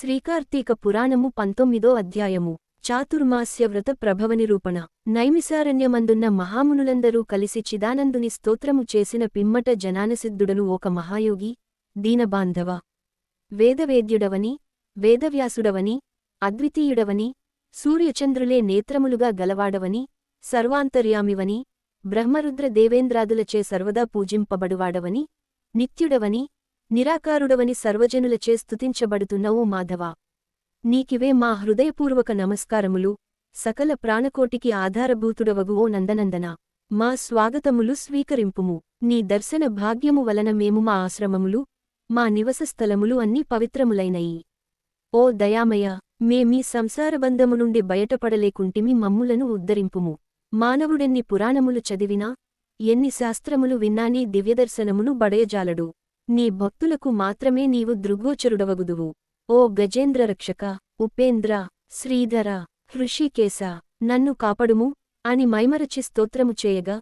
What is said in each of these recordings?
శ్రీకార్తీక పురాణము పంతొమ్మిదో అధ్యాయము. చాతుర్మాస్య వ్రత ప్రభవ నిరూపణ నైమిసారణ్యమందున్న మహామునులందరూ కలిసి చిదానందుని స్తోత్రము చేసిన పిమ్మట జనానసిద్ధుడను ఒక మహాయోగి దీనబాంధవ వేదవేద్యుడవని వేదవ్యాసుడవని అద్వితీయుడవని సూర్యచంద్రులే నేత్రములుగా గలవాడవని సర్వాంతర్యామివని బ్రహ్మరుద్ర దేవేంద్రాదులచే సర్వదా పూజింపబడువాడవని నిత్యుడవని నిరాకారుడవని సర్వజనులచే స్తుతించబడుతున్న ఓ మాధవ. నీకివే మా హృదయపూర్వక నమస్కారములు. సకల ప్రాణకోటికి ఆధారభూతుడవగు ఓ నందనందన. మా స్వాగతములు స్వీకరింపుము. నీ దర్శన భాగ్యము వలన మేము మా ఆశ్రమములు మా నివసస్థలములు అన్నీ పవిత్రములైనయి. ఓ దయామయ మేమీ సంసారబంధము నుండి బయటపడలేకుంటిమి మమ్ములను ఉద్ధరింపుము. మానవుడెన్ని పురాణములు చదివినా ఎన్ని శాస్త్రములు విన్నా నీ దివ్యదర్శనమును బడయజాలడు. నీ భక్తులకు మాత్రమే నీవు దృగ్గోచరుడవగుదువు ఓ గజేంద్రరక్షక ఉపేంద్ర శ్రీధర హృషికేశ నన్ను కాపడుము అని మైమరచి స్తోత్రము చేయగా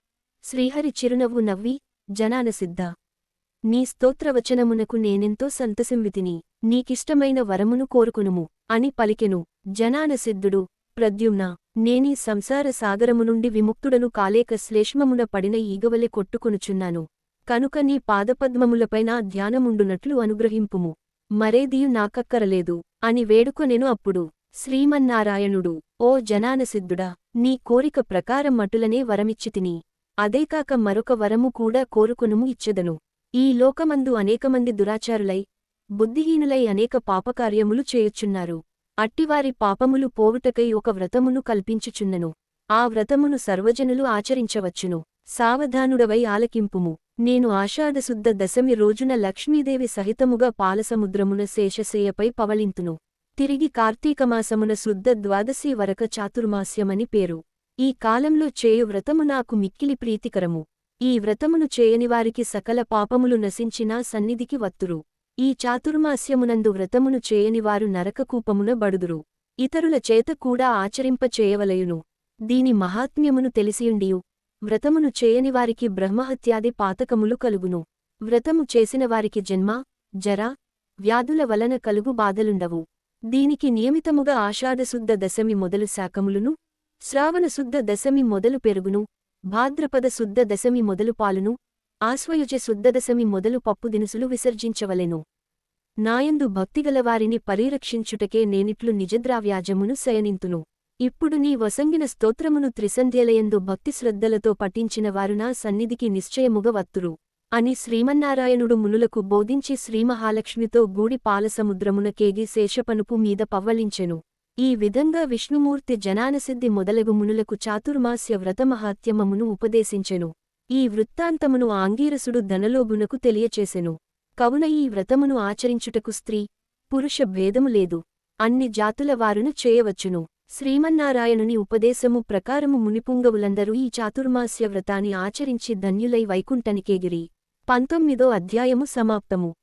శ్రీహరి చిరునవ్వు నవ్వి జనానసిద్ధ నీ స్తోత్రవచనమునకు నేనెంతో సంతసింవితిని నీకిష్టమైన వరమును కోరుకునుము అని పలికెను. జనానసిద్ధుడు ప్రద్యుమ్న నేనీ సంసార సాగరము నుండి విముక్తుడను కాలేక శ్లేష్మమున పడిన ఈగవలె కొట్టుకొనుచున్నాను. కనుక నీ పాదపద్మములపైన ధ్యానముండునట్లు అనుగ్రహింపుము. మరేదియు నాకక్కరలేదు. అని వేడుకొనెను అప్పుడు శ్రీమన్నారాయణుడు ఓ జనానసిద్ధుడా నీ కోరిక ప్రకారం మటులనే వరమిచ్చితిని అదేకాక మరొక వరము కూడా కోరుకొనుము ఇచ్చెదను. ఈ లోకమందు అనేకమంది దురాచారులై బుద్ధిహీనులై అనేక పాపకార్యములు చేయుచున్నారు. అట్టివారి పాపములు పోవుటకై ఒక వ్రతమును కల్పించుచున్నను. ఆ వ్రతమును సర్వజనులు ఆచరించవచ్చును. సావధానుడవై ఆలకింపుము. నేను ఆషాఢశుద్ధ దశమి రోజున లక్ష్మీదేవి సహితముగా పాలసముద్రమున శేషశేయపై పవళింతును. తిరిగి కార్తీకమాసమున శుద్ధ ద్వాదశి వరక చాతుర్మాస్యమని పేరు. ఈ కాలంలో చేయు వ్రతము నాకు మిక్కిలి ప్రీతికరము. ఈ వ్రతమును చేయనివారికి సకల పాపములు నశించినా సన్నిధికి వత్తురు. ఈ చాతుర్మాస్యమునందు వ్రతమును చేయనివారు నరకకూపమున బడుదురు. ఇతరుల చేత కూడా ఆచరింపచేయవలయును. దీని మహాత్మ్యమును తెలిసియుండియు. వ్రతమును చేయనివారికి బ్రహ్మహత్యాది పాతకములు కలుగును. వ్రతము చేసినవారికి జన్మ జర వ్యాధుల వలన కలుగు బాధలుండవు. దీనికి నియమితముగా ఆషాఢశుద్ధ దశమి మొదలు శాకములును శ్రావణశుద్ధ దశమి మొదలు పెరుగును భాద్రపద శుద్ధ దశమి మొదలు పాలును ఆశ్వయుజ శుద్ధ దశమి మొదలు పప్పు దినుసులు విసర్జించవలెను. నాయందు భక్తిగలవారిని పరిరక్షించుటకే నేనిట్లు నిజద్రావ్యాజమును శయనింతును. ఇప్పుడు నీ వసంగిన స్తోత్రమును త్రిసంధ్యలయందు భక్తిశ్రద్ధలతో పఠించిన వారు నా సన్నిధికి నిశ్చయముగ వత్తురు. అని శ్రీమన్నారాయణుడు మునులకు బోధించి శ్రీమహాలక్ష్మితో గూడి పాలసముద్రమున కేగి శేషపనుపు మీద పవ్వలించెను. ఈ విధంగా విష్ణుమూర్తి జనానసిద్ధి మొదలగు మునులకు చాతుర్మాస్య వ్రతమహాత్యమమును ఉపదేశించెను. ఈ వృత్తాంతమును ఆంగీరసుడు ధనలోభునకు తెలియచేసెను. కవున ఈ వ్రతమును ఆచరించుటకు స్త్రీ పురుష భేదము లేదు. అన్ని జాతుల వారును చేయవచ్చును. శ్రీమన్నారాయణుని ఉపదేశము ప్రకారము మునిపుంగవులందరూ ఈ చాతుర్మాస్య వ్రతాన్ని ఆచరించి ధన్యులై వైకుంఠనికేగిరి. పంతొమ్మిదో అధ్యాయము సమాప్తము.